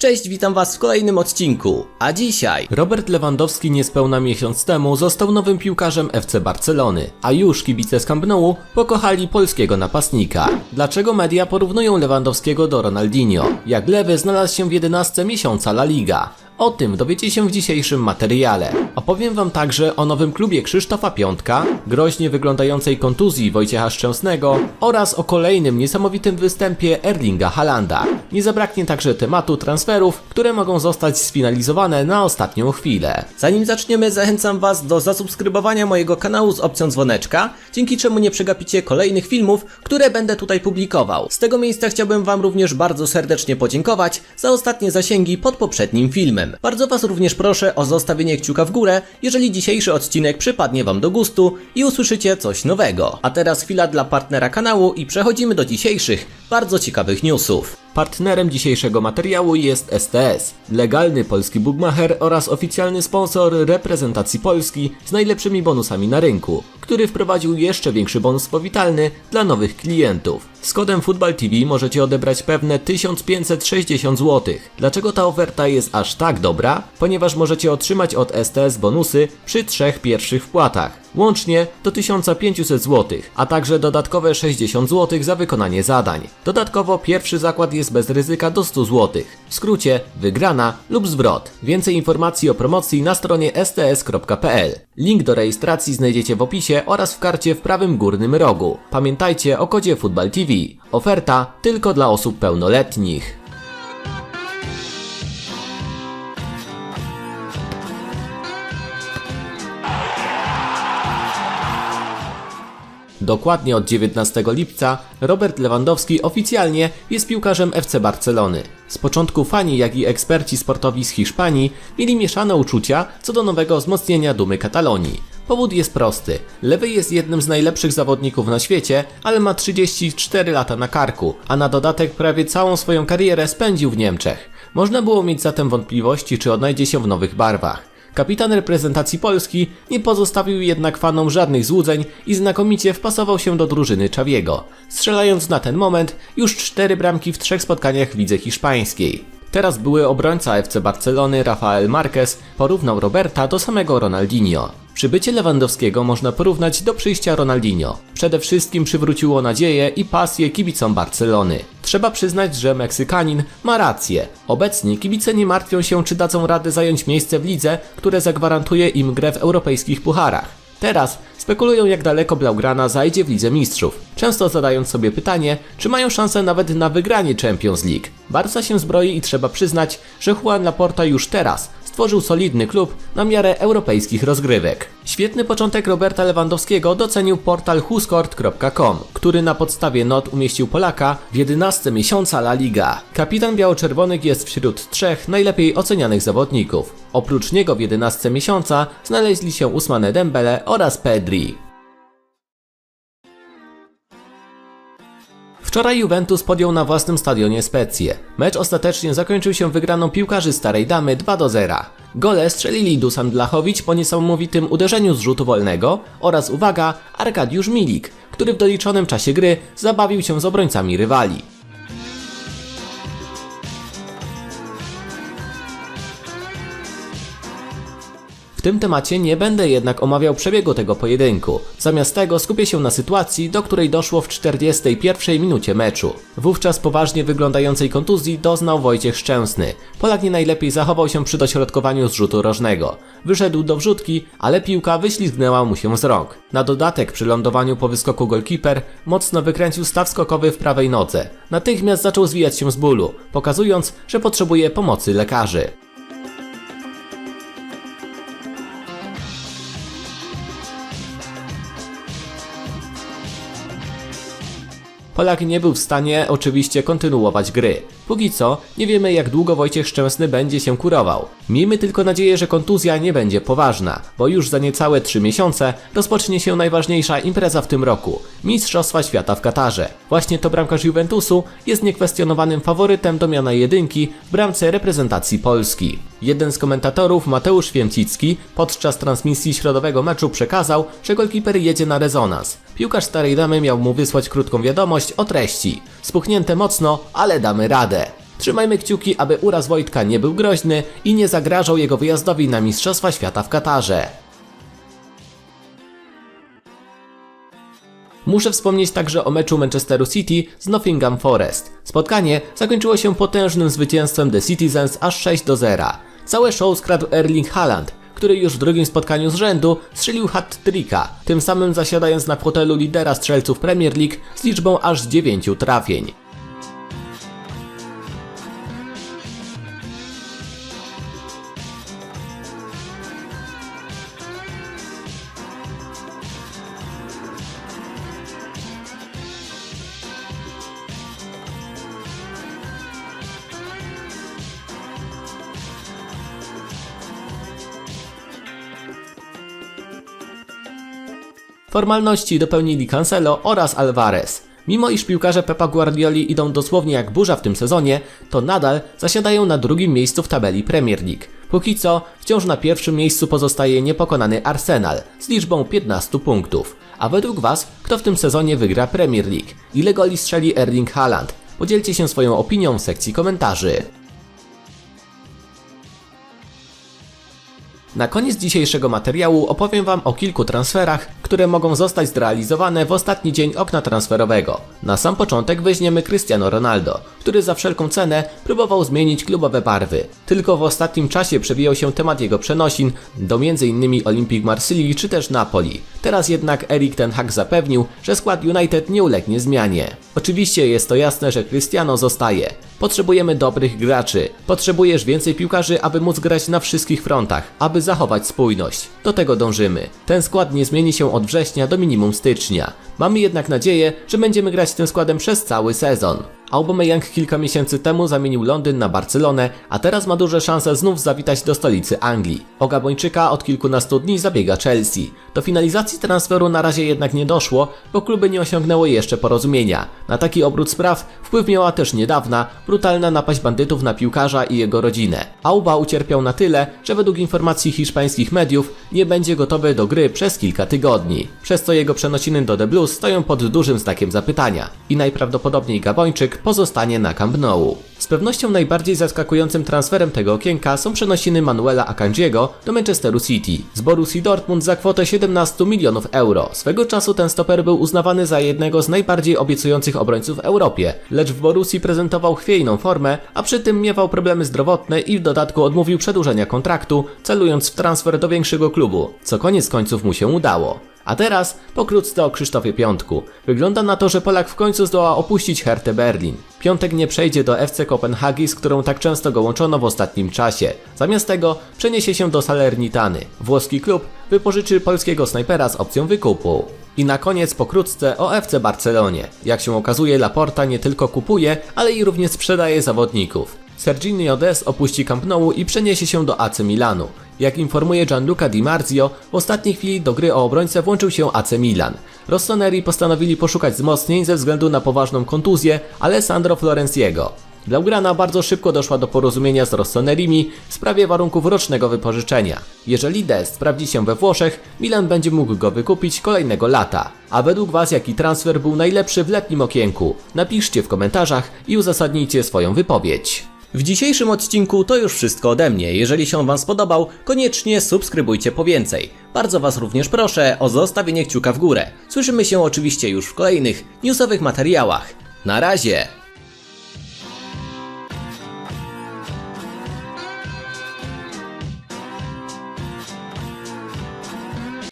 Cześć, witam was w kolejnym odcinku. A dzisiaj Robert Lewandowski niespełna miesiąc temu został nowym piłkarzem FC Barcelony, a już kibice z Camp Nou pokochali polskiego napastnika. Dlaczego media porównują Lewandowskiego do Ronaldinho? Jak lewy znalazł się w 11 miesiąca La Liga? O tym dowiecie się w dzisiejszym materiale. Opowiem wam także o nowym klubie Krzysztofa Piątka, groźnie wyglądającej kontuzji Wojciecha Szczęsnego oraz o kolejnym niesamowitym występie Erlinga Halanda. Nie zabraknie także tematu transferów, które mogą zostać sfinalizowane na ostatnią chwilę. Zanim zaczniemy, zachęcam was do zasubskrybowania mojego kanału z opcją dzwoneczka, dzięki czemu nie przegapicie kolejnych filmów, które będę tutaj publikował. Z tego miejsca chciałbym wam również bardzo serdecznie podziękować za ostatnie zasięgi pod poprzednim filmem. Bardzo was również proszę o zostawienie kciuka w górę, jeżeli dzisiejszy odcinek przypadnie wam do gustu i usłyszycie coś nowego. A teraz chwila dla partnera kanału i przechodzimy do dzisiejszych, bardzo ciekawych newsów. Partnerem dzisiejszego materiału jest STS, legalny polski bookmacher oraz oficjalny sponsor reprezentacji Polski z najlepszymi bonusami na rynku, który wprowadził jeszcze większy bonus powitalny dla nowych klientów. Z kodem Football TV możecie odebrać pewne 1560 zł. Dlaczego ta oferta jest aż tak dobra? Ponieważ możecie otrzymać od STS bonusy przy trzech pierwszych wpłatach. Łącznie do 1500 zł, a także dodatkowe 60 zł za wykonanie zadań. Dodatkowo pierwszy zakład jest bez ryzyka do 100 zł. W skrócie wygrana lub zwrot. Więcej informacji o promocji na stronie sts.pl. Link do rejestracji znajdziecie w opisie oraz w karcie w prawym górnym rogu. Pamiętajcie o kodzie Football TV. Oferta tylko dla osób pełnoletnich. Dokładnie od 19 lipca Robert Lewandowski oficjalnie jest piłkarzem FC Barcelony. Z początku fani, jak i eksperci sportowi z Hiszpanii mieli mieszane uczucia co do nowego wzmocnienia dumy Katalonii. Powód jest prosty. Lewy jest jednym z najlepszych zawodników na świecie, ale ma 34 lata na karku, a na dodatek prawie całą swoją karierę spędził w Niemczech. Można było mieć zatem wątpliwości, czy odnajdzie się w nowych barwach. Kapitan reprezentacji Polski nie pozostawił jednak fanom żadnych złudzeń i znakomicie wpasował się do drużyny Czawiego, strzelając na ten moment już cztery bramki w trzech spotkaniach w lidze hiszpańskiej. Teraz były obrońca FC Barcelony Rafael Marquez porównał Roberta do samego Ronaldinho. Przybycie Lewandowskiego można porównać do przyjścia Ronaldinho. Przede wszystkim przywróciło nadzieję i pasję kibicom Barcelony. Trzeba przyznać, że Meksykanin ma rację. Obecnie kibice nie martwią się, czy dadzą radę zająć miejsce w lidze, które zagwarantuje im grę w europejskich pucharach. Teraz spekulują jak daleko Blaugrana zajdzie w Lidze Mistrzów, często zadając sobie pytanie, czy mają szansę nawet na wygranie Champions League. Barca się zbroi i trzeba przyznać, że Juan Laporta już teraz stworzył solidny klub na miarę europejskich rozgrywek. Świetny początek Roberta Lewandowskiego docenił portal whoscored.com, który na podstawie not umieścił Polaka w 11 miesiąca La Liga. Kapitan biało-czerwonych jest wśród trzech najlepiej ocenianych zawodników. Oprócz niego w 11 miesiąca znaleźli się Usmane Dembele oraz Pedri. Wczoraj Juventus podjął na własnym stadionie Specję. Mecz ostatecznie zakończył się wygraną piłkarzy Starej Damy 2 do 0. Gole strzelili Dusan Blachowicz po niesamowitym uderzeniu z rzutu wolnego oraz, uwaga, Arkadiusz Milik, który w doliczonym czasie gry zabawił się z obrońcami rywali. W tym temacie nie będę jednak omawiał przebiegu tego pojedynku. Zamiast tego skupię się na sytuacji, do której doszło w 41 minucie meczu. Wówczas poważnie wyglądającej kontuzji doznał Wojciech Szczęsny. Polak nie najlepiej zachował się przy dośrodkowaniu z rzutu rożnego. Wyszedł do wrzutki, ale piłka wyślizgnęła mu się z rąk. Na dodatek przy lądowaniu po wyskoku golkiper mocno wykręcił staw skokowy w prawej nodze. Natychmiast zaczął zwijać się z bólu, pokazując, że potrzebuje pomocy lekarzy. Polak nie był w stanie oczywiście kontynuować gry. Póki co nie wiemy jak długo Wojciech Szczęsny będzie się kurował. Miejmy tylko nadzieję, że kontuzja nie będzie poważna, bo już za niecałe 3 miesiące rozpocznie się najważniejsza impreza w tym roku Mistrzostwa Świata w Katarze. Właśnie to bramkarz Juventusu jest niekwestionowanym faworytem do miana jedynki w bramce reprezentacji Polski. Jeden z komentatorów, Mateusz Święcicki, podczas transmisji środowego meczu przekazał, że golkiper jedzie na rezonans. Piłkarz Starej Damy miał mu wysłać krótką wiadomość o treści. Spuchnięte mocno, ale damy radę. Trzymajmy kciuki, aby uraz Wojtka nie był groźny i nie zagrażał jego wyjazdowi na Mistrzostwa Świata w Katarze. Muszę wspomnieć także o meczu Manchesteru City z Nottingham Forest. Spotkanie zakończyło się potężnym zwycięstwem The Citizens aż 6 do 0. Całe show skradł Erling Haaland, który już w drugim spotkaniu z rzędu strzelił hat-tricka, tym samym zasiadając na fotelu lidera strzelców Premier League z liczbą aż 9 trafień. Formalności dopełnili Cancelo oraz Alvarez. Mimo iż piłkarze Pepa Guardioli idą dosłownie jak burza w tym sezonie, to nadal zasiadają na drugim miejscu w tabeli Premier League. Póki co wciąż na pierwszym miejscu pozostaje niepokonany Arsenal z liczbą 15 punktów. A według Was, kto w tym sezonie wygra Premier League? Ile goli strzeli Erling Haaland? Podzielcie się swoją opinią w sekcji komentarzy. Na koniec dzisiejszego materiału opowiem Wam o kilku transferach, które mogą zostać zrealizowane w ostatni dzień okna transferowego. Na sam początek weźmiemy Cristiano Ronaldo, który za wszelką cenę próbował zmienić klubowe barwy. Tylko w ostatnim czasie przewijał się temat jego przenosin do m.in. Olympique Marsylii czy też Napoli. Teraz jednak Erik Ten Hag zapewnił, że skład United nie ulegnie zmianie. Oczywiście jest to jasne, że Cristiano zostaje. Potrzebujemy dobrych graczy. Potrzebujesz więcej piłkarzy, aby móc grać na wszystkich frontach, aby zachować spójność. Do tego dążymy. Ten skład nie zmieni się od września do minimum stycznia. Mamy jednak nadzieję, że będziemy grać tym składem przez cały sezon. Aubameyang kilka miesięcy temu zamienił Londyn na Barcelonę, a teraz ma duże szanse znów zawitać do stolicy Anglii. O Gabończyka od kilkunastu dni zabiega Chelsea. Do finalizacji transferu na razie jednak nie doszło, bo kluby nie osiągnęły jeszcze porozumienia. Na taki obrót spraw wpływ miała też niedawna brutalna napaść bandytów na piłkarza i jego rodzinę. Auba ucierpiał na tyle, że według informacji hiszpańskich mediów nie będzie gotowy do gry przez kilka tygodni. Przez co jego przenosiny do The Blues stoją pod dużym znakiem zapytania. I najprawdopodobniej Gabończyk pozostanie na Camp Nou. Z pewnością najbardziej zaskakującym transferem tego okienka są przenosiny Manuela Akanjiego do Manchesteru City z Borussii Dortmund za kwotę 17 milionów euro. Swego czasu ten stoper był uznawany za jednego z najbardziej obiecujących obrońców w Europie, lecz w Borussii prezentował chwiejną formę, a przy tym miewał problemy zdrowotne i w dodatku odmówił przedłużenia kontraktu, celując w transfer do większego klubu, co koniec końców mu się udało. A teraz pokrótce o Krzysztofie Piątku. Wygląda na to, że Polak w końcu zdoła opuścić Hertę Berlin. Piątek nie przejdzie do FC Kopenhagi, z którą tak często go łączono w ostatnim czasie. Zamiast tego przeniesie się do Salernitany. Włoski klub wypożyczy polskiego snajpera z opcją wykupu. I na koniec pokrótce o FC Barcelonie. Jak się okazuje, Laporta nie tylko kupuje, ale i również sprzedaje zawodników. Serginio Des opuści Camp Nou i przeniesie się do AC Milanu. Jak informuje Gianluca Di Marzio, w ostatniej chwili do gry o obrońcę włączył się AC Milan. Rossoneri postanowili poszukać wzmocnień ze względu na poważną kontuzję Alessandro Florenciego. Blaugrana bardzo szybko doszła do porozumienia z Rossonerimi w sprawie warunków rocznego wypożyczenia. Jeżeli Dest sprawdzi się we Włoszech, Milan będzie mógł go wykupić kolejnego lata. A według Was jaki transfer był najlepszy w letnim okienku? Napiszcie w komentarzach i uzasadnijcie swoją wypowiedź. W dzisiejszym odcinku to już wszystko ode mnie. Jeżeli się Wam spodobał, koniecznie subskrybujcie po więcej. Bardzo Was również proszę o zostawienie kciuka w górę. Słyszymy się oczywiście już w kolejnych newsowych materiałach. Na razie!